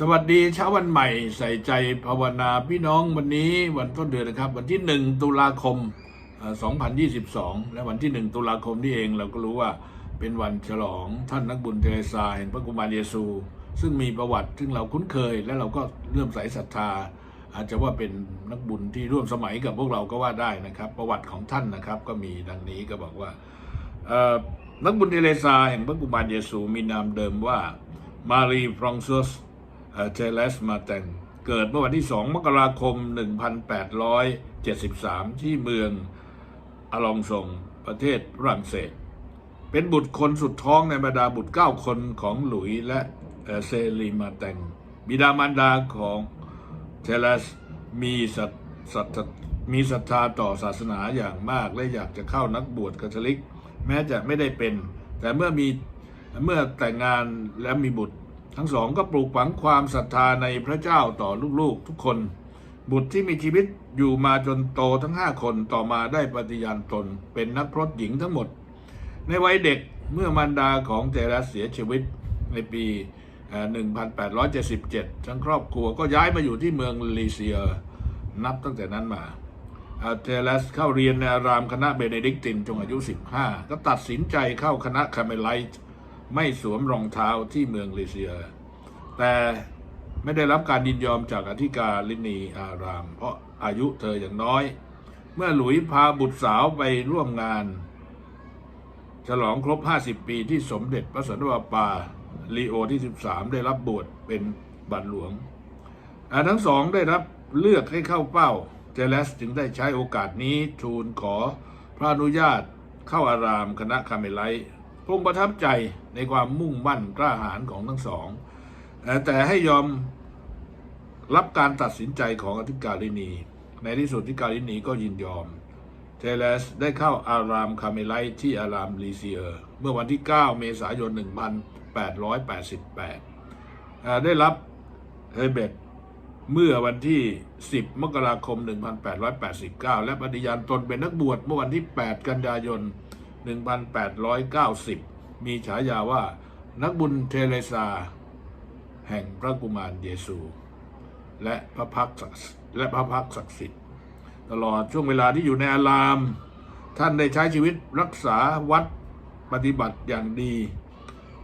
สวัสดีเช้าวันใหม่ใส่ใจภาวนาพี่น้องวันนี้วันต้นเดือนนะครับ วันที่ 1 ตุลาคมเอ่อ2022 และวันที่ 1 ตุลาคมนี่เองเราก็รู้ว่าเป็นวันฉลองท่านนักบุญเทเรซาแห่งพระกุมารเยซู ซึ่งมีประวัติซึ่งเราคุ้นเคย และเราก็เลื่อมใสศรัทธา อาจจะว่าเป็นนักบุญที่ร่วมสมัยกับพวกเราก็ว่าได้นะครับ ประวัติของท่านนะครับก็มีดังนี้ก็บอกว่านักบุญเทเรซาแห่งพระกุมารเยซูมีนามเดิมว่ามารีฟรองซัส เทเลสมาเตนเกิดเมื่อวันที่ 2 มกราคม 1873 ที่เมืองอลองซงประเทศฝรั่งเศส เป็นบุตรคนสุดท้องในบรรดาบุตร 9 คนของหลุยและเซรีมาแตงบิดามารดาของเทเลสมีศรัทธามีศรัทธาต่อศาสนาอย่างมาก และอยากจะเข้านักบวชคาทอลิก แม้จะไม่ได้เป็น แต่เมื่อมีเมื่อแต่งงานและมีบุตร ทั้งสองก็ปลูกฝังความศรัทธาในพระเจ้าต่อลูกๆทุกคน บุตรที่มีชีวิตอยู่มาจนโตทั้งห้าคนต่อมาได้ปฏิญาณตนเป็นนักพรตหญิงทั้งหมด ในวัยเด็กเมื่อมารดาของเทรสเสียชีวิตในปี 1877 ทั้งครอบครัวก็ย้ายมาอยู่ที่เมืองลีเซีย นับตั้งแต่นั้นมาเทเรสเข้าเรียนในอารามคณะเบเนดิกตินจนอายุ 15 ก็ตัดสินใจเข้าคณะคาเมลไลท์ ไม่สวมรองเท้าที่เมืองลีเซีย แต่ไม่ได้รับการยินยอมจากอธิการลินีอาราม เพราะอายุเธออย่างน้อย เมื่อหลุยส์พาบุตรสาวไปร่วมงาน ฉลองครบ 50 ปีที่สมเด็จพระสันตะปาปาลีโอที่ 13 ได้รับบวชเป็นบัตรหลวง ทั้งสองได้รับเลือกให้เข้าเป้า เจเลสจึงได้ใช้โอกาสนี้ทูลขอพระอนุญาตเข้าอารามคณะคาเมลไล ท์ทรงประทับใจในความมุ่งมั่นกล้าหาญของทั้งสอง แต่ให้ยอมรับการตัดสินใจของอธิการลินี ในที่สุดอธิการลินีก็ยินยอม เทเลสได้เข้าอารามคาเมลไลที่อารามลีเซียเมื่อวันที่ 9 เมษายน 1888 ได้รับเฮเบตเมื่อวันที่ 10 มกราคม 1889 และปฏิญาณตนเป็นนักบวชเมื่อวันที่ 8 กันยายน 1890 มีฉายาว่านักบุญเทเรซา แห่งพระกุมารเยซู และพระพักศักดิ์และพระพักศักดิ์สิทธิ์ ตลอดช่วงเวลาที่อยู่ในอาราม ท่านได้ใช้ชีวิตรักษาวัดปฏิบัติอย่างดี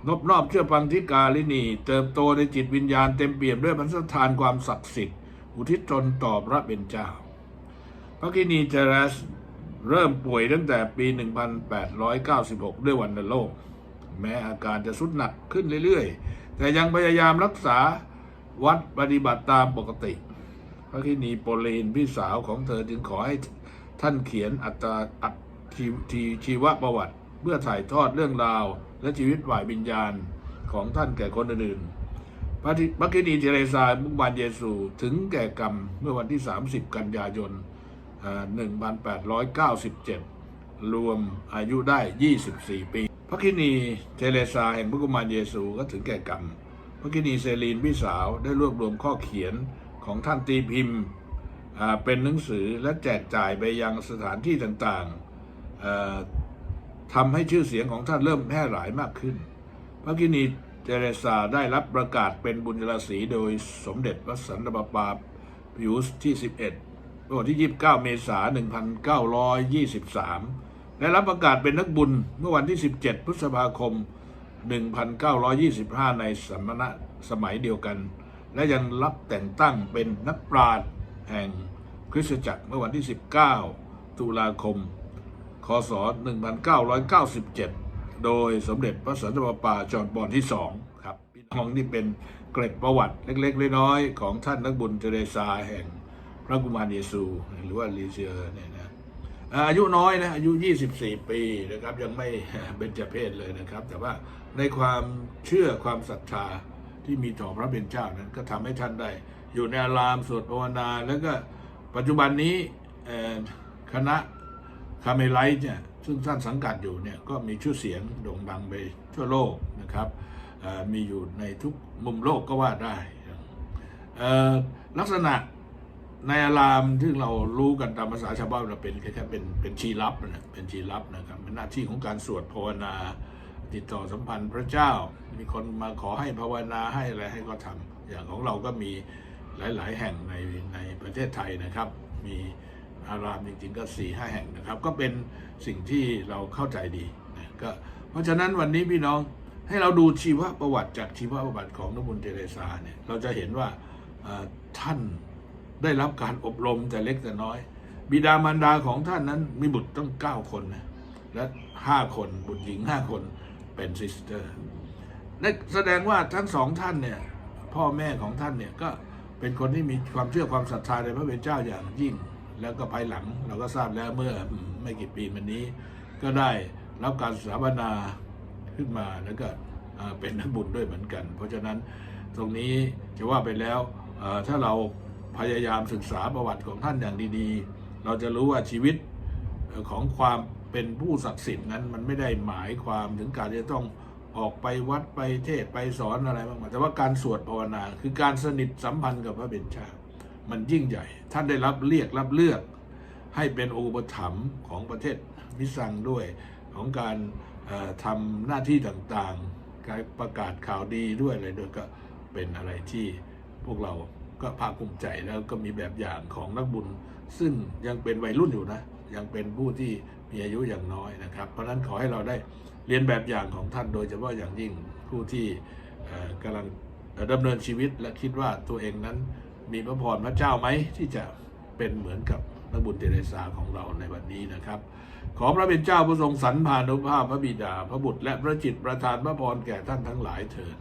นบนอบเชื่อฟังที่กาลินี เติบโตในจิตวิญญาณเต็มเปี่ยมด้วยพันธทานความศักดิ์สิทธิ์ อุทิศตนต่อพระเป็นเจ้า พระกินีเจรัส เริ่มป่วยตั้งแต่ปี 1896 ด้วยวันโรคแม้อาการจะสุดหนักขึ้นเรื่อยๆ แต่ยังพยายามรักษาวัดปฏิบัติตามปกติ พระคินีโปเลนพี่สาวของเธอจึงขอให้ท่านเขียนอัตราอัตชีชีวประวัติ เพื่อถ่ายทอดเรื่องราว และชีวิตฝ่ายวิญญาณของท่านแก่คนอื่นพระทิพระคินีเจเรซามุกบานเยซูถึงแก่กรรมเมื่อวันที่ 30 กันยายน 1897 รวมอายุได้ 24 ปี พระคินีเทเรซาแห่งพระกุมารเยซูก็ถึงแก่กรรม พระกินีเซลีนพี่สาวได้รวบรวมข้อเขียนของท่านตีพิมพ์เป็นหนังสือและแจกจ่ายไปยังสถานที่ต่างๆทำให้ชื่อเสียงของท่านเริ่มแพร่หลายมากขึ้น พระกินีเจเรซาได้รับประกาศเป็นบุญราศีโดยสมเด็จพระสันตะปาปาพิอุสที่ 11 มื่อวันที่ 29 เมษายน 1923 และรับประกาศเป็นนักบุญเมื่อวันที่ 17 พฤษภาคม 1925 ในสมณะสมัยเดียวกัน และยังรับแต่งตั้งเป็นนักปราชญ์แห่งคริสตจักรเมื่อวันที่ 19 ตุลาคม คศ 1997 โดยสมเด็จพระสันตะปาปาจอห์นปอนที่สองครับพี่น้องนี่เป็นเกร็ดประวัติเล็กๆน้อยๆของท่านนักบุญเทเรซาแห่ง ระกุมารเยซูหรือว่าลีเซียเนี่ยนะอายุน้อยนะอายุ 24 ปีนะครับยังไม่เบญจเพศเลยนะครับ แต่ว่าในความเชื่อความศรัทธาที่มีต่อพระเป็นเจ้านั้นก็ทำให้ท่านได้ อยู่ในอารามสวดภาวนา แล้วก็ปัจจุบันนี้คณะคาเมลไลท์เนี่ยซึ่งท่านสังกัดอยู่เนี่ยก็มีชื่อเสียงโด่งดังไปทั่วโลกนะครับมีอยู่ในทุกมุมโลกก็ว่าได้ลักษณะ ในอารามที่เรารู้กันตามภาษาชาวบ้านเราเป็นแค่เป็นเป็นชีลับนะเป็นชีลับนะครับเป็นหน้าที่ของการสวดภาวนา ติดต่อสัมพันธ์พระเจ้า มีคนมาขอให้ภาวนาให้อะไรให้ก็ทำอย่างของเราก็มีหลาย ๆ แห่งในในประเทศไทยนะครับ มีอารามจริงๆก็4ี่ห้าแห่งนะครับ ก็เป็นสิ่งที่เราเข้าใจดีนะก็เพราะฉะนั้นวันนี้พี่น้องให้เราดูชีวประวัติจากชีวประวัติของนบุญเทเรซาเนี่ยเราจะเห็นว่าท่าน ได้รับการอบรมแต่เล็กแต่น้อย บิดามารดาของท่านนั้นมีบุตรต้องเก้าคนนะและห้าคนบุตรหญิงห้าคนเป็นซิสเตอร์นั่นแสดงว่าทั้งสองท่านเนี่ยพ่อแม่ของท่านเนี่ยก็เป็นคนที่มีความเชื่อความศรัทธาในพระเป็นเจ้าอย่างยิ่ง แล้วก็ภายหลังเราก็ทราบแล้วเมื่อไม่กี่ปีมานี้ ก็ได้รับการสถาปนาขึ้นมาแล้วก็เป็นนักบุญด้วยเหมือนกัน เพราะฉะนั้นตรงนี้จะว่าไปแล้วถ้าเรา พยายามศึกษาประวัติของท่านอย่างดีๆ เราจะรู้ว่าชีวิตของความเป็นผู้ศักดิ์สิทธิ์นั้นมันไม่ได้หมายความถึงการจะต้องออกไปวัดไปเทศไปสอนอะไรมากมายแต่ว่าการสวดภาวนาคือการสนิทสัมพันธ์กับพระเบญชามันยิ่งใหญ่ ท่านได้รับเรียกรับเลือก ให้เป็นอุปถัมภ์ของประเทศมิสังด้วยของการทำหน้าที่ต่างๆ การประกาศข่าวดีด้วยอะไรด้วยก็เป็นอะไรที่พวกเรา ก็ภาคภูมิใจแล้วก็มีแบบอย่างของนักบุญ ซึ่งยังเป็นวัยรุ่นอยู่นะ ยังเป็นผู้ที่มีอายุอย่างน้อยนะครับ เพราะฉะนั้นขอให้เราได้เรียนแบบอย่างของท่านโดยเฉพาะอย่างยิ่งผู้ที่กำลังดำเนินชีวิตและคิดว่าตัวเองนั้นมีพระพรพระเจ้าไหมที่จะเป็นเหมือนกับนักบุญเทเรซาของเราในวันนี้นะครับ ขอพระเป็นเจ้าผู้ทรงสรรพานุภาพพระบิดา พระบุตรและพระจิตประทานพระพรแก่ท่านทั้งหลายเถิด